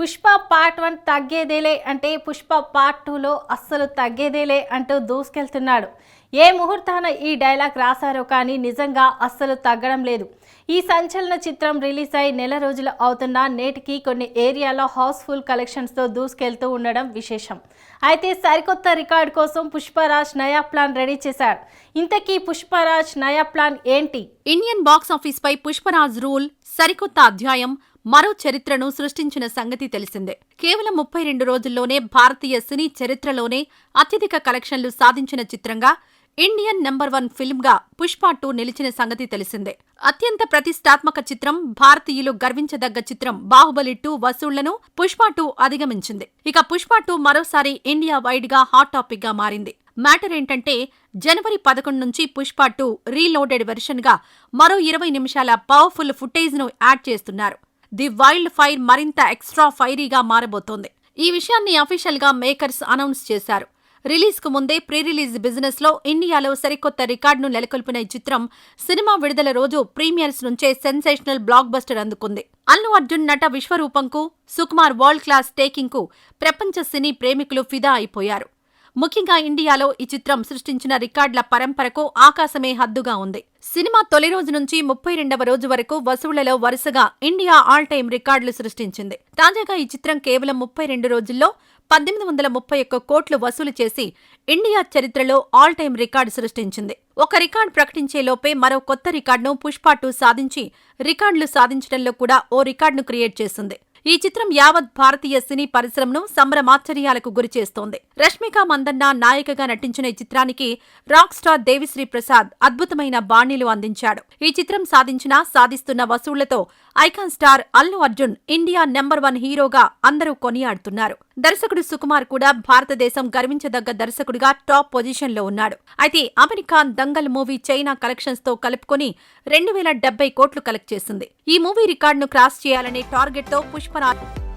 Pushpa part one తగ్గేదేలే అంటే Pushpa part టూలో అస్సలు తగ్గేదేలే అంటూ దూసుకెళ్తున్నాడు. ఏ ముహూర్తాన ఈ డైలాగ్ రాశారో కానీ నిజంగా అస్సలు తగ్గడం లేదు. ఈ సంచలన చిత్రం రిలీజ్ అయి నెల రోజులు అవుతున్న నేటికి కొన్ని ఏరియాలో హౌస్ఫుల్ కలెక్షన్స్తో దూసుకెళ్తూ ఉండడం విశేషం. అయితే సరికొత్త రికార్డ్ కోసం పుష్పరాజ్ నయా ప్లాన్ రెడీ చేశాడు. ఇంతకీ పుష్పరాజ్ నయా ప్లాన్ ఏంటి? ఇండియన్ బాక్స్ ఆఫీస్ పై పుష్పరాజ్ రూల్ సరికొత్త అధ్యాయం మరో చరిత్రను సృష్టించిన సంగతి తెలిసిందే. కేవలం ముప్పై రెండు రోజుల్లోనే భారతీయ సినీ చరిత్రలోనే అత్యధిక కలెక్షన్లు సాధించిన చిత్రంగా ఇండియన్ నెంబర్ వన్ ఫిల్మ్గా పుష్ప టూ నిలిచిన సంగతి తెలిసిందే. అత్యంత ప్రతిష్టాత్మక చిత్రం భారతీయులు గర్వించదగ్గ చిత్రం బాహుబలి టూ వసూళ్ళను పుష్ప టూ అధిగమించింది. ఇక పుష్ప టూ మరోసారి ఇండియా వైడ్గా హాట్ టాపిక్గా మారింది. మ్యాటర్ ఏంటంటే జనవరి పదకొండు నుంచి పుష్ప టూ రీలోడెడ్ వెర్షన్గా మరో ఇరవై నిమిషాల పవర్ఫుల్ ఫుటేజ్ను యాడ్ చేస్తున్నారు. ది వైల్డ్ ఫైర్ మరింత ఎక్స్ట్రా ఫైరీగా మారబోతోంది. ఈ విషయాన్ని అఫీషియల్గా మేకర్స్ అనౌన్స్ చేశారు. రిలీజ్కు ముందే ప్రీ రిలీజ్ బిజినెస్లో ఇండియాలో సరికొత్త రికార్డును నెలకొల్పిన ఈ చిత్రం సినిమా విడుదల రోజు ప్రీమియర్స్ నుంచే సెన్సేషనల్ బ్లాక్ బస్టర్ అందుకుంది. అల్లు అర్జున్ నట విశ్వరూపంకు సుకుమార్ వరల్డ్ క్లాస్ టేకింగ్కు ప్రపంచ సినీ ప్రేమికులు ఫిదా అయిపోయారు. ముఖ్యంగా ఇండియాలో ఈ చిత్రం సృష్టించిన రికార్డుల పరంపరకు ఆకాశమే హద్దుగా ఉంది. సినిమా తొలి రోజు నుంచి ముప్పై రెండవ రోజు వరకు వసూళ్ళలో వరుసగా ఇండియా ఆల్ టైమ్ రికార్డులు సృష్టించింది. తాజాగా ఈ చిత్రం కేవలం ముప్పై రెండు రోజుల్లో పద్దెనిమిది వందల ముప్పై ఒక్క కోట్లు వసూలు చేసి ఇండియా చరిత్రలో ఆల్ టైమ్ రికార్డు సృష్టించింది. ఒక రికార్డు ప్రకటించే లోపే మరో కొత్త రికార్డును పుష్ప టూ సాధించి రికార్డులు సాధించడంలో కూడా ఓ రికార్డును క్రియేట్ చేసింది. ఈ చిత్రం యావత్ భారతీయ సినీ పరిశ్రమను సంభ్రమాశ్చర్యాలకు గురిచేస్తోంది రష్మిక మందన్న నాయికగా నటించిన ఈ చిత్రానికి రాక్ స్టార్ దేవిశ్రీ ప్రసాద్ అద్భుతమైన బాణీలు అందించాడు. ఈ చిత్రం సాధించిన సాధిస్తున్న వసూళ్ళతో icon star Allu Arjun India number one హీరోగా అందరూ కొనియాడుతున్నారు. దర్శకుడు సుకుమార్ కూడా భారతదేశం గర్వించదగ్గ దర్శకుడిగా టాప్ పొజిషన్లో ఉన్నాడు. అయితే అమెరికా దంగల్ మూవీ చైనా కలెక్షన్స్తో కలుపుకొని రెండు వేల డెబ్బై కోట్లు కలెక్ట్ చేసింది. ఈ మూవీ రికార్డును క్రాస్ చేయాలనే టార్గెట్తో But I.